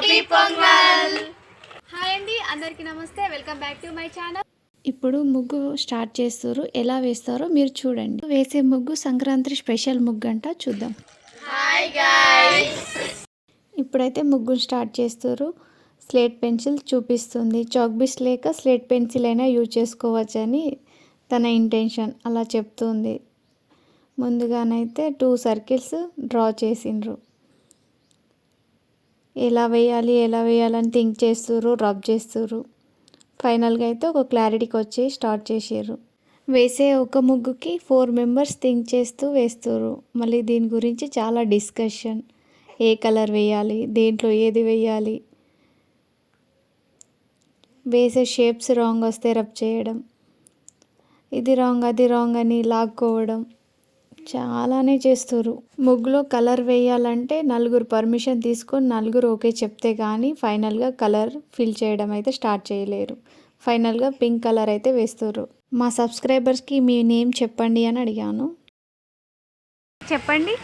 Happy pongal hi అండి అందరికీ నమస్తే. Welcome back to my channel ఇప్పుడు ముగ్గు స్టార్ట్ చేస్తారు. ఎలా వేస్తారో మీరు చూడండి. వేసే ముగ్గు సంక్రాంతి స్పెషల్ ముగ్గు అంట చూద్దాం. ఇప్పుడైతే ముగ్గు స్టార్ట్ చేస్తారు. స్లేట్ పెన్సిల్ చూపిస్తుంది. చాక్ బిస్ లేక స్లేట్ పెన్సిల్ అయినా యూజ్ చేసుకోవచ్చని తన ఇంటెన్షన్ అలా చెప్తుంది. ముందుగానైతే టూ సర్కిల్స్ డ్రా చేసిండ్రు. ఎలా వేయాలి ఎలా వేయాలని థింక్ చేస్తుర్రు రబ్ చేస్తుర్రు. ఫైనల్గా అయితే ఒక క్లారిటీకి వచ్చి స్టార్ట్ చేసారు వేసే ఒక ముగ్గుకి ఫోర్ మెంబర్స్ థింక్ చేస్తూ వేస్తారు మళ్ళీ దీని గురించి చాలా డిస్కషన్ ఏ కలర్ వేయాలి దేంట్లో ఏది వేయాలి. వేసే షేప్స్ రాంగ్ వస్తే రబ్ చేయడం. ఇది రాంగ్ అది రాంగ్ అని లాక్కోవడం. చాలానే చేస్తారు ముగ్గులో కలర్ వేయాలంటే నలుగురు పర్మిషన్ తీసుకొని నలుగురు ఓకే చెప్తే కానీ ఫైనల్గా కలర్ ఫిల్ చేయడం అయితే స్టార్ట్ చేయలేరు. ఫైనల్గా పింక్ కలర్ అయితే వేస్తారు మా సబ్స్క్రైబర్స్కి మీ నేమ్ చెప్పండి అని అడిగాను. చెప్పండి.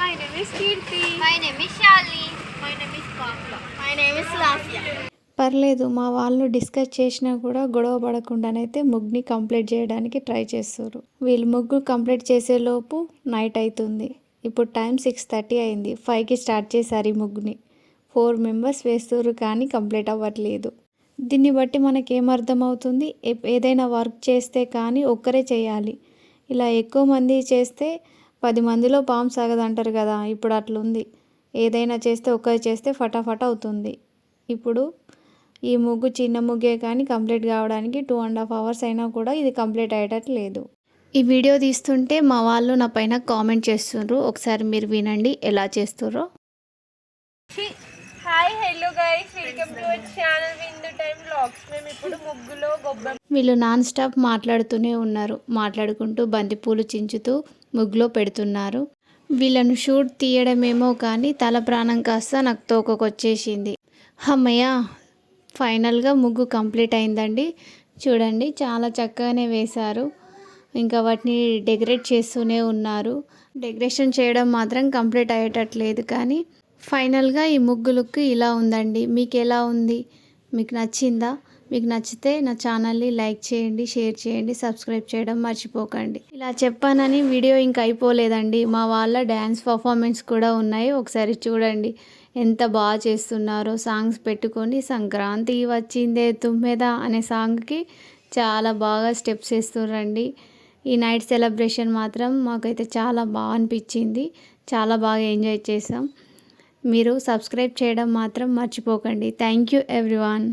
My name is Keerthi my name is Shalini my name is కాఫ్లా my name is లాఫియా పర్లేదు మా వాళ్ళు డిస్కస్ చేసినా కూడా గొడవ పడకుండానైతే ముగ్గుని కంప్లీట్ చేయడానికి ట్రై చేస్తారు. వీళ్ళు ముగ్గు కంప్లీట్ చేసేలోపు నైట్ అవుతుంది ఇప్పుడు టైం సిక్స్ థర్టీ అయింది. ఫైవ్కి స్టార్ట్ చేశారు ఈ ముగ్గుని. ఫోర్ మెంబర్స్ వేస్తారు కానీ కంప్లీట్ అవ్వట్లేదు. దీన్ని బట్టి మనకి ఏ- ఏదైనా వర్క్ చేస్తే కానీ ఒక్కరే చేయాలి. ఇలా ఎక్కువ మంది చేస్తే పది మందిలో పాము సాగదంటారు కదా ఇప్పుడు అట్లుంది. ఏదైనా చేస్తే ఒక్కరు చేస్తే ఫటాఫట్ అవుతుంది. ఇప్పుడు ఈ ముగ్గు చిన్న ముగ్గే కానీ కంప్లీట్ కావడానికి టూ అండ్ హాఫ్ అవర్స్ అయినా కూడా ఇది కంప్లీట్ అయ్యేటట్లేదు ఈ వీడియో తీస్తుంటే మా వాళ్ళు నా పైన కామెంట్ చేస్తున్నారు. ఒకసారి మీరు వినండి ఎలా చేస్తుర్రో. Hi hello guys welcome to our channel Vindu time vlogs మేము ఇప్పుడు ముగ్గులో గొబ్బెమ్మ వీళ్ళు నాన్ స్టాప్ మాట్లాడుతూనే ఉన్నారు. మాట్లాడుకుంటూ బంతిపూలు చించుతూ ముగ్గులో పెడుతున్నారు. వీళ్ళను షూట్ తీయడమేమో కానీ తల ప్రాణం కాస్త నాకు తోకకొచ్చేసింది. అమ్మయ్య ఫైనల్గా ముగ్గు కంప్లీట్ అయిందండి. చూడండి చాలా చక్కగానే వేశారు. ఇంకా వాటిని డెకరేట్ చేస్తూనే ఉన్నారు. డెకరేషన్ చేయడం మాత్రం కంప్లీట్ అయ్యేటట్లేదు కానీ ఫైనల్గా ఈ ముగ్గు లుక్ ఇలా ఉందండి. మీకు ఎలా ఉంది? మీకు నచ్చిందా? మీకు నచ్చితే నా ఛానల్ని లైక్ చేయండి షేర్ చేయండి సబ్స్క్రైబ్ చేయడం మర్చిపోకండి. ఇలా చెప్పానని వీడియో ఇంకా అయిపోలేదండి. మా వాళ్ళ డ్యాన్స్ పర్ఫార్మెన్స్ కూడా ఉన్నాయి. ఒకసారి చూడండి. ఎంత బాగా చేస్తున్నారో సాంగ్స్ పెట్టుకొని సంక్రాంతి వచ్చిందే తుమ్మెద అనే సాంగ్కి చాలా బాగా స్టెప్స్ వేస్తున్నారండి ఈ నైట్ సెలబ్రేషన్ మాత్రం మాకైతే చాలా బాగా అనిపించింది. చాలా బాగా ఎంజాయ్ చేసాం మీరు సబ్స్క్రైబ్ చేయడం మాత్రం మర్చిపోకండి. Thank you everyone.